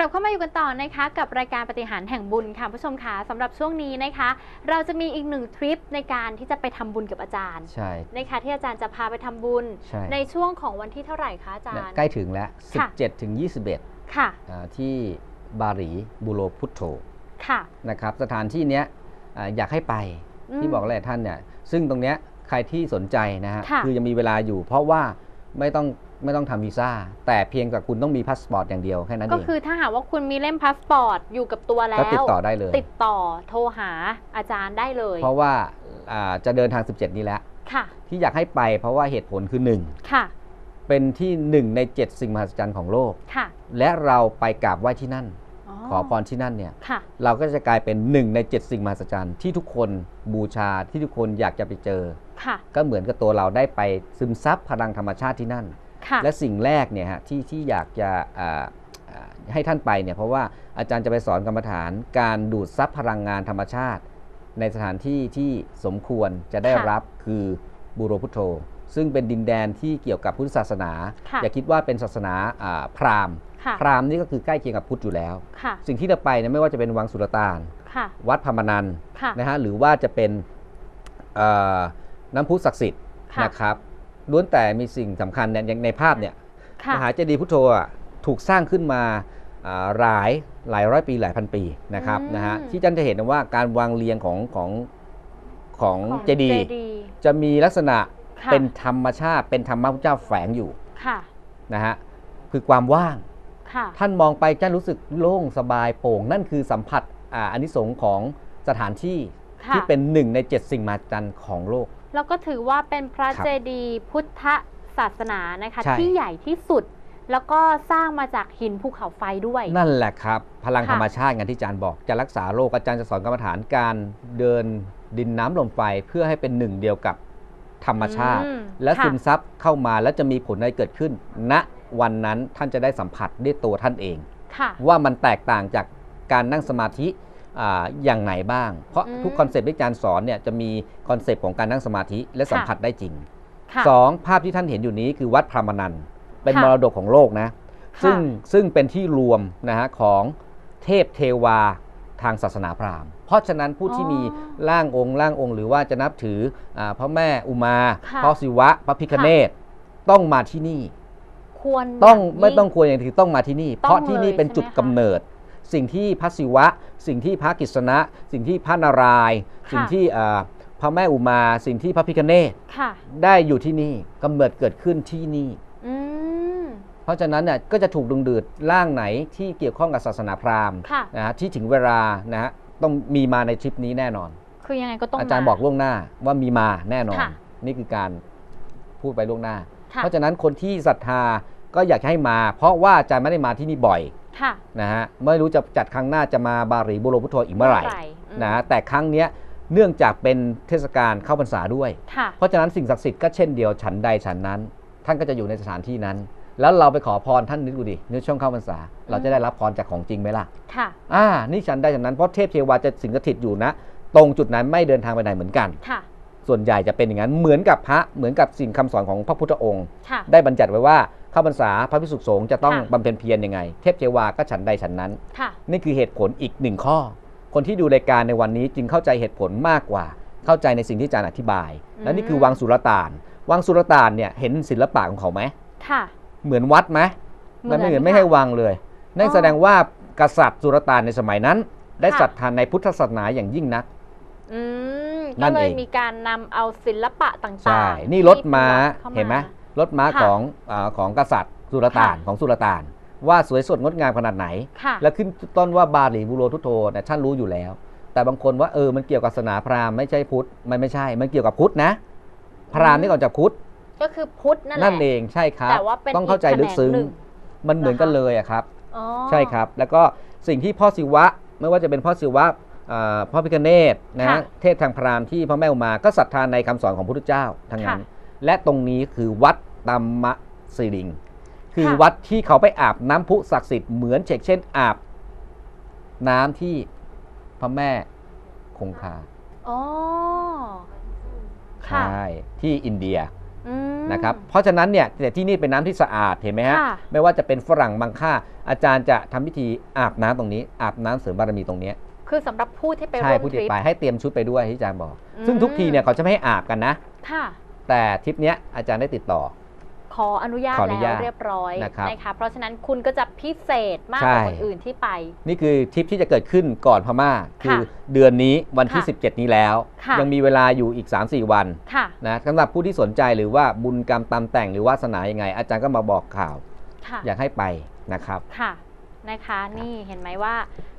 กลับเข้ามาอยู่กันต่อนะคะกับรายการปฏิหารย์แห่งบุญค่ะผู้ชมคะสำหรับช่วงนี้นะคะ เราจะมีอีกหนึ่งทริปในการที่จะไปทำบุญกับอาจารย์ใช่นะคะที่อาจารย์จะพาไปทำบุญใช่ในช่วงของวันที่เท่าไหร่คะอาจารเนี่ยย์ ใกล้ถึงแล้วค่ะ17 ถึง 21 ค่ะอ่าที่บาหลีบูโรพุทโธค่ะนะครับสถานที่เนี้ยอ่าอยากให้ไปมที่บอกหลายท่านเนี่ยซึ่งตรงเนี้ยใครที่สนใจนะฮะค่ะอยังมีเวลาอยู่ เพราะว่าไม่ต้อง ไม่ต้องทำวีซ่าแต่เพียงแต่คุณต้องมีพาสปอร์ตอย่างเดียวแค่นั้นก็เองคือถ้าหากว่าคุณมีเล่มพาสปอร์ตอยู่กับตัวแล้ก็ว ติดต่อได้เลย ติดต่อโทรหาอาจารย์ได้เลยเพราะว่าอ่าจะเดินทาง 17 นี้แล้ว ค่ะที่อยากให้ไปเพราะว่าเหตุผลคือ ค่ะ1 เป็นที่ 1 ใน 7 สิ่งมหัศจรรย์ของโลก ค่ะและเราไปกราบไหว้ที่นั่น ขอพรที่นั่นเนี่ยค่ะ เราก็จะกลายเป็นหนึ่งใน 7 สิ่งมหัศจรรย์ที่ทุกคนบูชาที่ทุกคนอยากจะไปเจอ ค่ะ ก็เหมือนกับตัวเราได้ไปซึมซับพลังธรรมชาติที่นั่นค่ะ และสิ่งแรกเนี่ยฮะที่ที่อยากจะอ่าอ่าให้ท่านไปเนี่ยเพราะว่าอาจารย์จะไปสอนกรรมฐานการดูดซับพลังงานธรรมชาติ ในสถานที่ที่สมควรจะได้ค่ะรับคือบูโรพุทโธซึ่งเป็นดินแดนที่เกี่ยวกับพุทธศาสนาค่ะอย่าคิดว่าเป็นศาสนาอ่าพราหมณ์ค่ะพราหมณ์นี่ก็คือใกล้เคียงกับพุทธอยู่แล้วค่ะสิ่งที่เราไปเนี่ยไม่ว่าจะเป็นวังสุลต่านค่ะวัดพรหมนันท์ค่ะนะฮะหรือว่าจะเป็นเอ่อน้ำพุศักดิ์สิทธิ์ค่ะนะครับ ล้วนแต่มีสิ่งสำคัญเนี่ยอย่างในภาพเนี่ยค่ะมหาเจดีย์พุทโธอะถูกสร้างขึ้นมาอ่าหลายหลายร้อยปีหลายพันปีนะครับอืมนะฮะที่จันจะเห็นว่าการวางเรียงของของของของเจดีย์ย์จะมีลักษณะค่ะเป็นธรรมชาติ เป็นธรรมะพระเจ้าแฝงอยู่ค่ะนะฮะคือความว่างค่ะท่านมองไปจะรู้สึกโล่งสบายโปร่ง นั่นคือสัมผัสอ่าอานิสงส์ของสถานที่ค่ะที่เป็นหนึ่งในเจ็ดสิ่งมหัศจรรย์ของโลก แล้วก็ถือว่าเป็นพระครับเจดีย์พุทธศาสนานะคะ ใช่ ที่ใหญ่ที่สุด แล้วก็สร้างมาจากหินภูเขาไฟด้วย นั่นแหละครับ พลังค่ะ ธรรมชาติงานที่อาจารย์บอกจะรักษาโรคอาจารย์จะสอนกรรมฐานการเดินดินน้ำลมไฟเพื่อให้เป็นหนึ่งเดียวกับธรรมชาติ อืมและค่ะซึมซับเข้ามาแล้วจะมีผลอะไรเกิดขึ้น ณวันนั้นท่านจะได้สัมผัสด้วยตัวท่านเอง ค่ะ ว่ามันแตกต่างจากการนั่งสมาธิ อาอย่างไหนบ้าง เพราะอืมทุกคอนเซปต์ที่อาจารย์สอนเนี่ยจะมีคอนเซปต์ของการนั่งสมาธิและสัมค่ะผัสได้จริงค่ะสองภาพที่ท่านเห็นอยู่นี้คือวัดพระมนันท์เป็นค่ะมรดกของโลกนะค่ะซึ่งซึ่งเป็นที่รวมนะฮะของเทพเทวาทางศาสนาพราหมณ์เพราะฉะนั้นผู้ที่มีร่างองค์ร่างองค์ หรือว่าจะนับถืออาพระแม่อุมาค่ะพระศิวะพระพิคเนตต้องมาที่นี่ควรต้องย่าไม่ต้องควรอย่างที่ต้องมาที่นี่ต้องเพราะที่นี่เลยเป็นจุดใช่ไหมคะกำเนิด สิ่งที่พระศิวะ สิ่งที่พระกฤษณะ สิ่งที่พระนารายณ์ค่ะสิ่งที่อ่าพระแม่อุมา สิ่งที่พระพิคเนตค่ะได้อยู่ที่นี่กำเนิดเกิดขึ้นที่นี่ อืม เพราะฉะนั้นเนี่ยก็จะถูกดึงดูดร่างไหนที่เกี่ยวข้องกับศาสนาพราหมณ์ค่ะ นะฮะที่ถึงเวลานะฮะต้องมีมาในทริปนี้แน่นอน คือยังไงก็ต้องอาจารย์ม บอกล่วงหน้าว่ามีมาแน่นอน ค่ะ นี่คือการพูดไปล่วงหน้า ค่ะเพราะฉะนั้นคนที่ศรัทธาก็อยากให้มา เพราะว่าอาจารย์ไม่ได้มาที่นี่บ่อย ค่ะนะฮะไม่รู้จะจัดครั้งหน้าจะมาบาหลีบุโรพุทโธอีกเมื่อไหร่อืมนะฮะแต่ครั้งเนี้ยเนื่องจากเป็นเทศกาลเข้าพรรษาด้วยค่ะเพราะฉะนั้นสิ่งศักดิ์สิทธิ์ก็เช่นเดียวฉันใดฉันนั้น ท่านก็จะอยู่ในสถานที่นั้น แล้วเราไปขอพรท่านนึกดูดิในช่วงเข้าพรรษา เราจะได้รับพรจากของจริงไหมล่ะค่ะอ่านี่ฉันใดฉันนั้นเพราะเทพเทวาจะสิงสถิตอยู่นะ ตรงจุดนั้นไม่เดินทางไปไหนเหมือนกันค่ะส่วนใหญ่จะเป็นอย่างนั้นเหมือนกับพระเหมือนกับสิ่งคำสอนของพระพุทธองค์ค่ะได้บัญญัติไว้ว่า เข้าพรรษาพระพิสุสงฆ์จะต้องค่ะ บำเพ็ญเพียรยังไง เทพเทวาก็ฉันใดฉันนั้น ค่ะ นี่คือเหตุผลอีกหนึ่งข้อ คนที่ดูรายการในวันนี้จึงเข้าใจเหตุผลมากกว่า เข้าใจในสิ่งที่อาจารย์อธิบาย อืม และนี่คือวังสุรต่าน วังสุรต่านเนี่ยเห็นศิลปะของเขาไหม ค่ะเหมือนวัดไหมมันไม่เหมือนค่ะไม่ให้วังเลย นั่นอ๋อแสดงว่ากษัตริย์สุรต่านในสมัยนั้น ได้ค่ะ ศรัทธาในพุทธศาสนาอย่างยิ่งนัก อืมนั่ก็นเลยเอง มีการนำเอาศิลปะต่างๆใช่ นี่รถม้าที่ป็วัดข้เห็นไหม รถม้าค่ะของอาของกษัตริย์สุรต่านค่ะ ของสุรต่าน ว่าสวยสดงดงามขนาดไหน ค่ะ แล้วขึ้นต้นว่าบาหลีบุโรทุโตเนี่ยท่านรู้อยู่แล้ว แต่บางคนว่าเออมันเกี่ยวกับศาสนาพราหมณ์ไม่ใช่พุทธมันไม่ใช่ มันเกี่ยวกับพุทธนะ พราหมณ์นี่ก่อนจากพุทธก็คือพุทธนั่นแหละ นั่นเองใช่ครับ แต่ว่าเป็นต้องเข้าใจลึกซึ้งอีกแขนงหนึ่งมันเหมือนกันนะคะ เลยอะครับ อ๋อใช่ครับ แล้วก็สิ่งที่พ่อศิวะไม่ว่าจะเป็นพ่อศิวะอ่าพ่อพิคเนตนะฮะเทพทางพราหมณ์ที่พระแม่อุมาก็ศรัทธาในคำสอนของพระพุทธเจ้าทั้งนั้น และตรงนี้คือวัดตัมมะสิริง คือวัดที่เขาไปอาบน้ำพุศักดิ์สิทธิ์เหมือนเชกเช่นอาบ น้ำที่พระแม่คงคาอ๋อใชค่ะ่ที่อินเดียอืมนะครับ เพราะฉะนั้นเนี่ยแต่ที่นี่เป็นน้ำที่สะอาดเห็นไหมฮะค่ะไม่ว่าจะเป็นฝรั่งบางค่า อาจารย์จะทำพิธีอาบน้ำตรงนี้ อาบน้ำเสริมบารมีตรงเนี้ยคือสำหรับผู้ที่ไปใช่ร่วมผู้ทที่ริปไปให้เตรียมชุดไปด้วยที่อาจารย์บอกอืมซึ่งทุกทีเนี่ยเขาจะไม่ให้อาบกันนะ ค่ะ แต่ทริปเนี้ยอาจารย์ได้ติดต่อ ขออนุญาตขออนุแล้ญาวตเรียบร้อยนะครับ นะคะเพราะฉะนั้นคุณก็จะพิเศษมากใช่กว่าคนอื่นที่ไป นี่คือทริปที่จะเกิดขึ้นก่อนพม่า คือค่ะเดือนนี้วันที่ ค่ะ17 นี้แล้ว ค่ะ ยังมีเวลาอยู่อีก 3-4 วันค่ะนะสำหรับผู้ที่สนใจหรือว่าบุญกรรมตามแต่งหรือวาสนายังไง อาจารย์ก็มาบอกข่าว ค่ะอยากให้ไปนะครับ ค่ะ นะคะ นี่เห็นไหมว่า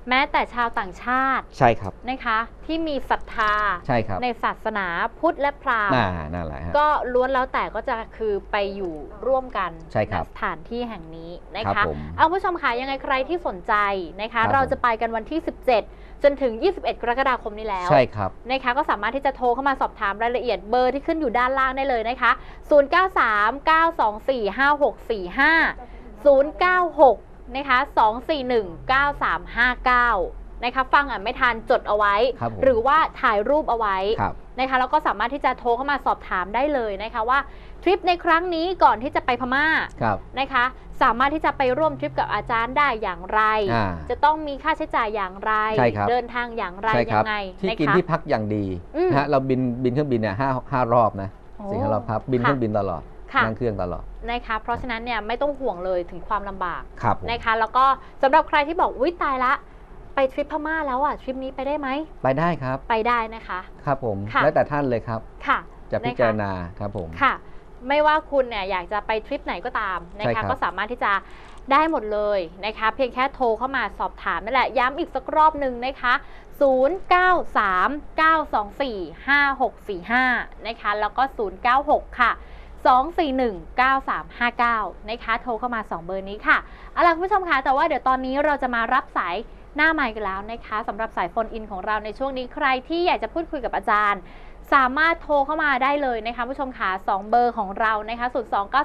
แม้แต่ชาวต่างชาติใช่ครับนะคะ ที่มีศรัทธาใช่ครับในศาสนาพุทธและพราหมณ์น่านั่นแหละฮะก็ล้วนแล้วแต่ก็จะคือไปอยู่ร่วมกันใช่ครับณสถานที่แห่งนี้นะครัคะบผมเอาผู้ชมค่ะยังไงใครที่สนใจนะคะครับเราจะไปกันวันที่ 17 จนถึง 21 กรกฎาคมนี้แล้วใช่ครับนะคะก็สามารถที่จะโทรเข้ามาสอบถามรายละเอียดเบอร์ที่ขึ้นอยู่ด้านล่างได้เลยนะคะ 0939245645 096 นะคะ2419359นะคะฟังอะไม่ทันจดเอาไว้ครับผมหรือว่าถ่ายรูปเอาไว้ครับนะคะแล้วก็สามารถที่จะโทรเข้ามาสอบถามได้เลยนะคะว่าทริปในครั้งนี้ก่อนที่จะไปพม่าครับนะคะ สามารถที่จะไปร่วมทริปกับอาจารย์ได้อย่างไรอ่าจะต้องมีค่าใช้จ่ายอย่างไรใช่ครับเดินทางอย่างไรใช่คยัรับงไงที่นะกินคะที่พักอย่างดีอืมนะฮะเราบินบินเครื่องบินเนี่ยห้าห้ารอบนะโอ้สี่ห้ารอบครับบินค่ะเครื่องบินตลอดค่ะ นั่งเครื่องตลอดนะคะเพราะฉะนั้นเนี่ยไม่ต้องห่วงเลยถึงความลำบากครับผมนะคะแล้วก็สำหรับใครที่บอกอุ้ยตายละไปทริปพม่าแล้วอะทริปนี้ไปได้ไหมไปได้ครับไปได้นะคะ ครับผมค่ะแล้วแต่ท่านเลยครับค่ะ จะพิจารณาครับผมค่ะ ไม่ว่าคุณเนี่ยอยากจะไปทริปไหนก็ตามนะใช่คะครับก็สามารถที่จะได้หมดเลยนะคะเพียงแค่โทรเข้ามาสอบถามนั่นแหละย้ำอีกสักรอบหนึ่งนะคะ 0939245645 นะคะแล้วก็ 096 ค่ะ 2419359 นะคะโทรเข้ามา 2 เบอร์นี้ค่ะเอาล่ะคุณผู้ชมคะแต่ว่าเดี๋ยวตอนนี้เราจะมารับสายหน้าใหม่กันแล้วนะคะสำหรับสายโฟนอินของเราในช่วงนี้ใครที่อยากจะพูดคุยกับอาจารย์ สามารถโทรเข้ามาได้เลยนะคะผู้ชมค่ะ2เบอร์ของเรานะคะ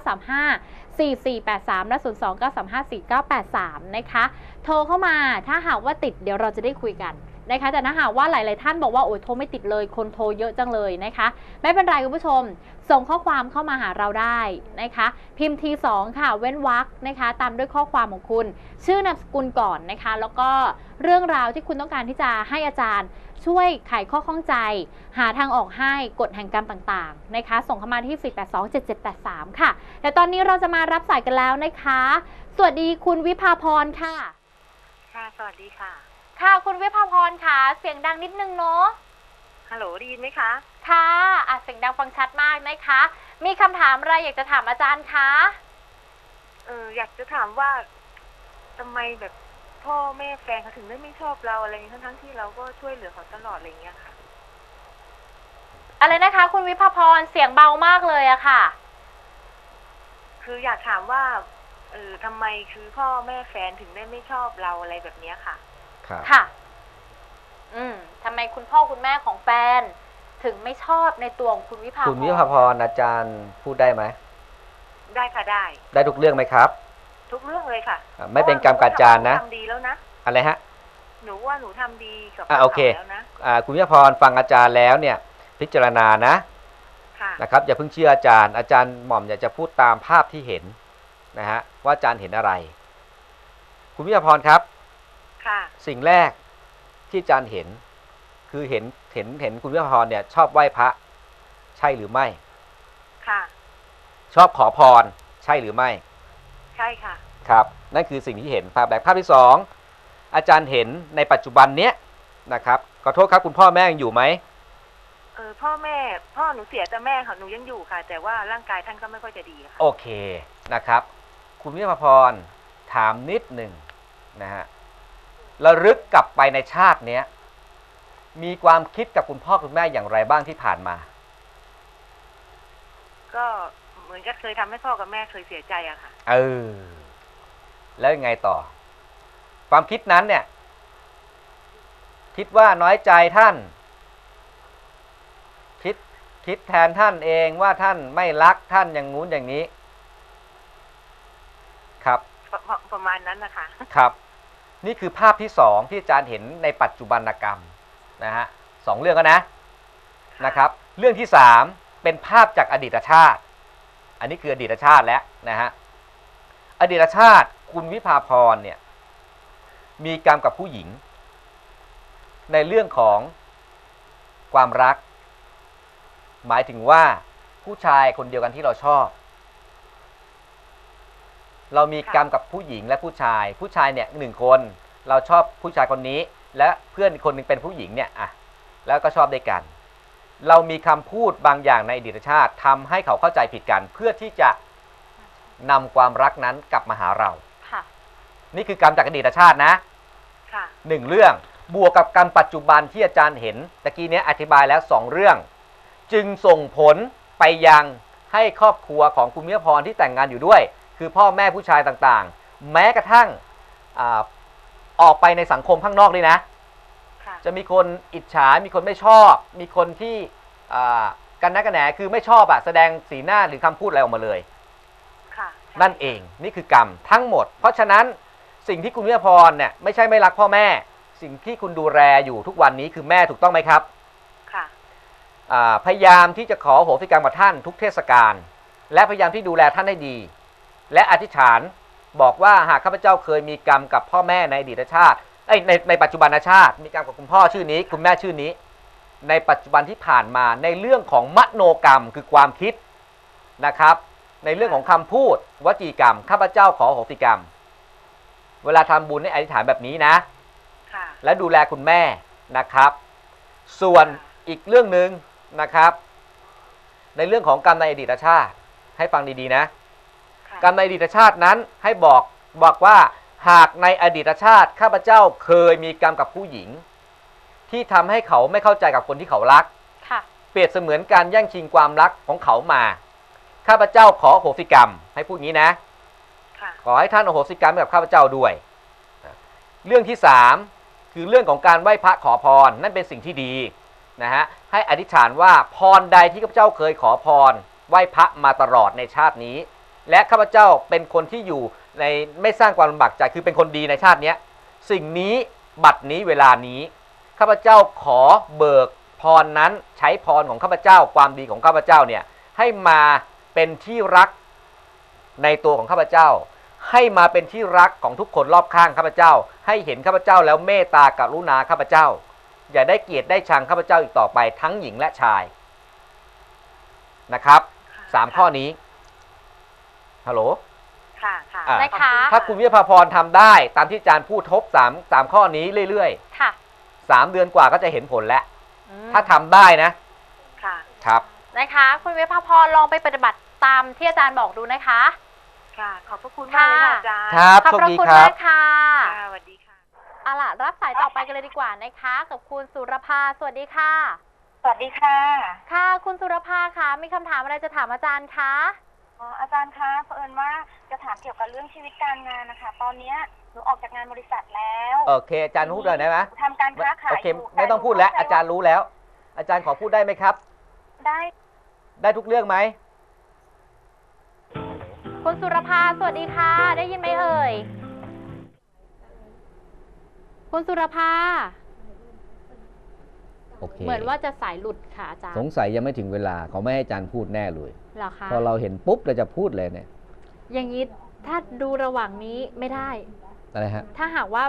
02935 4483 และ 02935 4983 นะคะ โทรเข้ามาถ้าหากว่าติดเดี๋ยวเราจะได้คุยกัน นะคะ แต่ถ้าหากว่าหลาย ๆ ท่านบอกว่าโอ้ยโทรไม่ติดเลย คนโทรเยอะจังเลยนะคะ ไม่เป็นไรคุณผู้ชม ส่งข้อความเข้ามาหาเราได้นะคะ พิมพ์ที2ค่ะ เว้นวรรคนะคะ ตามด้วยข้อความของคุณ ชื่อนามสกุลก่อนนะคะ แล้วก็เรื่องราวที่คุณต้องการที่จะให้อาจารย์ช่วยไขข้อข้องใจ หาทางออกให้กฎแห่งกรรมต่าง ๆ นะคะ ส่งเข้ามาที่ 4827783 ค่ะ แต่ตอนนี้เราจะมารับสายกันแล้วนะคะ สวัสดีคุณวิภาพรค่ะ ค่ะ สวัสดีค่ะ ค่ะ คุณวิภาพรค่ะ เสียงดังนิดนึงเนาะฮัลโหลได้ยินไหมคะ ค่ะอะเสียงดังฟังชัดมากนะคะ มีคำถามอะไรอยากจะถามอาจารย์คะเอออยากจะถามว่าทำไมแบบพ่อแม่แฟนเขาถึงได้ไม่ชอบเราอะไรอย่างเงี้ยทั้งๆที่เราก็ช่วยเหลือเขาตลอดอะไรอย่างเงี้ยค่ะ อะไรนะคะ คุณวิภาพรเสียงเบามากเลยอะค่ะ คืออยากถามว่าเออทำไมคือพ่อแม่แฟนถึงได้ไม่ชอบเราอะไรแบบเนี้ยค่ะ ครับ ค่ะ อืมทำไมคุณพ่อคุณแม่ของแฟน ถึงไม่ชอบในตัวของคุณวิภาพรคุณวิภาพรอาจารย์พูดได้ไหม ได้ค่ะได้ ได้ทุกเรื่องไหมครับ ทุกเรื่องเลยค่ะอะไม่เป็นกรรมกับอาจารย์นะ หทำดีแล้วนะ อะไรฮะ หนูว่าหนูทำดีกับอะโอเค ขาแล้วนะ อ่าคุณวิภาพรฟังอาจารย์แล้วเนี่ย พิจารณานะค่ะ นะครับ อย่าเพิ่งเชื่ออาจารย์ อาจารย์หม่อมอยากจะพูดตามภาพที่เห็นนะฮะว่าอาจารย์เห็นอะไร คุณวิภาพรครับ ค่ะ สิ่งแรกที่อาจารย์เห็น คือเห็นเห็นเห็นคุณวิภาพรเนี่ย ชอบไหว้พระ ใช่หรือไม่ ค่ะ ชอบขอพร ใช่หรือไม่ ใช่ค่ะ ครับ นั่นคือสิ่งที่เห็นภาพแรกภาพที่สองอาจารย์เห็นในปัจจุบันเนี้ยนะครับขอโทษครับคุณพ่อแม่ยังอยู่ไหมเออพ่อแม่พ่อหนูเสียแต่แม่ค่ะหนูยังอยู่ค่ะ แต่ว่าร่างกายท่านก็ไม่ค่อยจะดีค่ะโอเคนะครับ คุณวิภาพรถามนิดหนึ่งนะฮะ ระลึกกลับไปในชาติเนี้ยมีความคิดกับคุณพ่อคุณแม่อย่างไรบ้างที่ผ่านมา ก็เหมือนกับเคยทำให้พ่อกับแม่เคยเสียใจอะค่ะ เออ แล้วยังไงต่อ ความคิดนั้นเนี่ย คิดว่าน้อยใจท่าน คิดคิดแทนท่านเองว่าท่านไม่รักท่านอย่างงู้นอย่างนี้ ครับ ประประประมาณนั้นนะคะ ครับ นี่คือภาพที่สองที่อาจารย์เห็นในปัจจุบันกรรมนะฮะสองเรื่องก็นะนะครับ เรื่องที่สามเป็นภาพจากอดีตชาติ อันนี้คืออดีตชาติแล้วนะฮะอดีตชาติคุณวิภาพรเนี่ยมีกรรมกับผู้หญิง ในเรื่องของความรัก หมายถึงว่าผู้ชายคนเดียวกันที่เราชอบ เรามีกรรมกับผู้หญิงและผู้ชาย ผู้ชายเนี่ยหนึ่งคน เราชอบผู้ชายคนนี้ และเพื่อนอีกคนหนึ่งเป็นผู้หญิงเนี่ยอะแล้วก็ชอบด้วยกัน เรามีคำพูดบางอย่างในอดีตชาติทำให้เขาเข้าใจผิดกัน เพื่อที่จะนำความรักนั้นกลับมาหาเราค่ะนี่คือกรรมจากอดีตชาตินะค่ะหนึ่งเรื่องบวกกับกรรมปัจจุบันที่อาจารย์เห็นตะกี้เนี้ยอธิบายแล้วสองเรื่อง จึงส่งผลไปยังให้ครอบครัวของคุณมิยพรที่แต่งงานอยู่ด้วย คือพ่อแม่ผู้ชายต่างๆ แม้กระทั่งอาออกไปในสังคมข้างนอกด้วยนะค่ะจะมีคนอิจฉา มีคนไม่ชอบ มีคนที่อ่ากันนักกันแหนคือไม่ชอบอะแสดงสีหน้าหรือคำพูดอะไรออกมาเลยค่ะนั่นเอง นี่คือกรรมทั้งหมด เพราะฉะนั้นสิ่งที่คุณวิทยาพรเนี่ยไม่ใช่ไม่รักพ่อแม่ สิ่งที่คุณดูแลอยู่ทุกวันนี้คือแม่ถูกต้องไหมครับ ค่ะอ่าพยายามที่จะขอโหสิกรรมกับท่านทุกเทศกาลและพยายามที่ดูแลท่านให้ดี และอธิษฐานบอกว่าหากข้าพเจ้าเคยมีกรรมกับพ่อแม่ในอดีตชาติเอ้ยในในปัจจุบันชาติ มีกรรมกับคุณพ่อชื่อนี้ คุณแม่ชื่อนี้ ในปัจจุบันที่ผ่านมาในเรื่องของมโนกรรมคือความคิดนะครับ ในเรื่องของคำพูดวจีกรรมข้าพเจ้าขอโหสิกรรม เวลาทำบุญให้อธิษฐานแบบนี้นะค่ะและดูแลคุณแม่นะครับ ส่วนอีกเรื่องหนึ่งนะครับ ในเรื่องของกรรมในอดีตชาติ ให้ฟังดีๆนะค่ะ กรรมในอดีตชาตินั้นให้บอกบอกว่าหากในอดีตชาติข้าพเจ้าเคยมีกรรมกับผู้หญิง ที่ทำให้เขาไม่เข้าใจกับคนที่เขารักค่ะเปรียบเสมือนการแย่งชิงความรักของเขามา ข้าพเจ้าขออโหสิกรรม ให้พูดงี้นะค่ะขอให้ท่านอโหสิกรรมให้กับข้าพเจ้าด้วย เรื่องที่สามคือเรื่องของการไหว้พระขอพรนั่นเป็นสิ่งที่ดีนะฮะให้อธิษฐานว่าพรใดที่ข้าพเจ้าเคยขอพรไหว้พระมาตลอดในชาตินี้ และข้าพเจ้าเป็นคนที่อยู่ในไม่สร้างความลำบากใจคือเป็นคนดีในชาตินี้สิ่งนี้บัดนี้เวลานี้ข้าพเจ้าขอเบิกพรนั้นใช้พรของข้าพเจ้าความดีของข้าพเจ้าเนี่ยให้มาเป็นที่รักในตัวของข้าพเจ้า ให้มาเป็นที่รักของทุกคนรอบข้างข้าพเจ้า ให้เห็นข้าพเจ้าแล้วเมตตากรุณาข้าพเจ้า อย่าได้เกลียดได้ชังข้าพเจ้าอีกต่อไปทั้งหญิงและชายนะครับสามข้อนี้ ฮัลโหลค่ะค่ะอะ นะคะ ถ้าคุณวิภาพรทำได้ตามที่อาจารย์พูดทบสามสามข้อนี้เรื่อยค่ะๆสามเดือนกว่าก็จะเห็นผลแล้ว อืมถ้าทำได้นะค่ะ ครับ นะคะ คุณวิภาพรลองไปปฏิบัติตามที่อาจารย์บอกดูนะคะ ค่ะ ขอบพระคุณมากเลยค่ะอาจารย์ครับ ขอบโชคพระดีคุณครับ มากค่ะค่ะสวัสดีค่ะ เอาล่ะรับสายต่อไปกันเลยดีกว่านะคะกับคุณสุรภาสวัสดีค่ะ สวัสดีค่ะ ค่ะ คุณสุรภาคะมีคำถามอะไรจะถามอาจารย์คะ อ๋ออาจารย์คะเผอิญว่าจะถามเกี่ยวกับเรื่องชีวิตการงานนะคะ ตอนเนี้ยหนูออกจากงานบริษัทแล้วโอเค อาจารย์พูดเลยได้ไหมทำการค้าขายโอเคยู่ไม่ต้องพูดแล้ว ต่หนูอาจารย์รู้แล้ว อาจารย์ขอพูดได้ไหมครับ ได้ได้ทุกเรื่องไหมคุณสุรภา สวัสดีค่ะ ได้ยินไหมเอ่ย คุณสุรภา โอเคเหมือนว่าจะสายหลุดค่ะอาจารย์สงสัยยังไม่ถึงเวลาเขาไม่ให้อาจารย์พูดแน่เลยเหรอคะพอเราเห็นปุ๊บเราจะพูดเลยเนี่ย อย่างนี้ถ้าดูระหว่างนี้ไม่ได้อะไรฮะถ้าหากว่า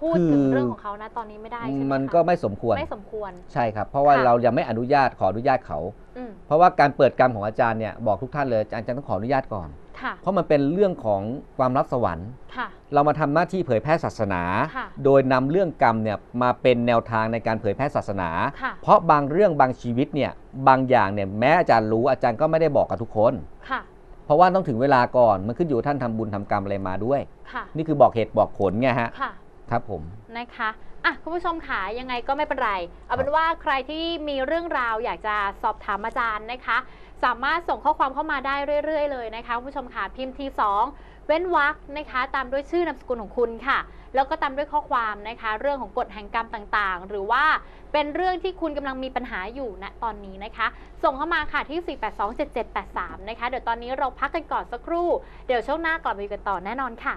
พูดคือถึงเรื่องของเขานะตอนนี้ไม่ได้ใช่ไหมมันคะก็ไม่สมควรไม่สมควรใช่ครับ เพราะว่าค่ะเรายังไม่อนุญาตขออนุญาตเขาอืมเพราะว่าการเปิดกรรมของอาจารย์เนี่ยบอกทุกท่านเลยอาจารย์ต้องขออนุญาตก่อนค่ะ เพราะมันเป็นเรื่องของความรับสวรรค์ค่ะเรามาทำหน้าที่เผยแพร่ศาสนาค่ะโดยนำเรื่องกรรมเนี่ยมาเป็นแนวทางในการเผยแพร่ศาสนาค่ะเพราะบางเรื่องบางชีวิตเนี่ยบางอย่างเนี่ยแม้อาจารย์รู้อาจารย์ก็ไม่ได้บอกกับทุกคนค่ะเพราะว่าต้องถึงเวลาก่อนมันขึ้นอยู่กับท่านทำบุญทำกรรมอะไรมาด้วยค่ะนี่คือบอกเหตุบอกผลไงฮะ ค่ะครับผมนะคะอะคุณผู้ชมค่ะยังไงก็ไม่เป็นไร เอาเป็นว่าใครที่มีเรื่องราวอยากจะสอบถามอาจารย์นะคะ สามารถส่งข้อความเข้ามาได้เรื่อย ๆ เลยนะคะคุณผู้ชมค่ะพิมพ์ที2เว้นวรรคนะคะ ตามด้วยชื่อนามสกุลของคุณค่ะ แล้วก็ตามด้วยข้อความนะคะ เรื่องของกฎแห่งกรรมต่างๆ หรือว่าเป็นเรื่องที่คุณกำลังมีปัญหาอยู่ณตอนนี้นะคะ ส่งเข้ามาค่ะที่ 4827783 นะคะ เดี๋ยวตอนนี้เราพักกันก่อนสักครู่ เดี๋ยวช่วงหน้ากลับมาอยู่กันต่อแน่นอนค่ะ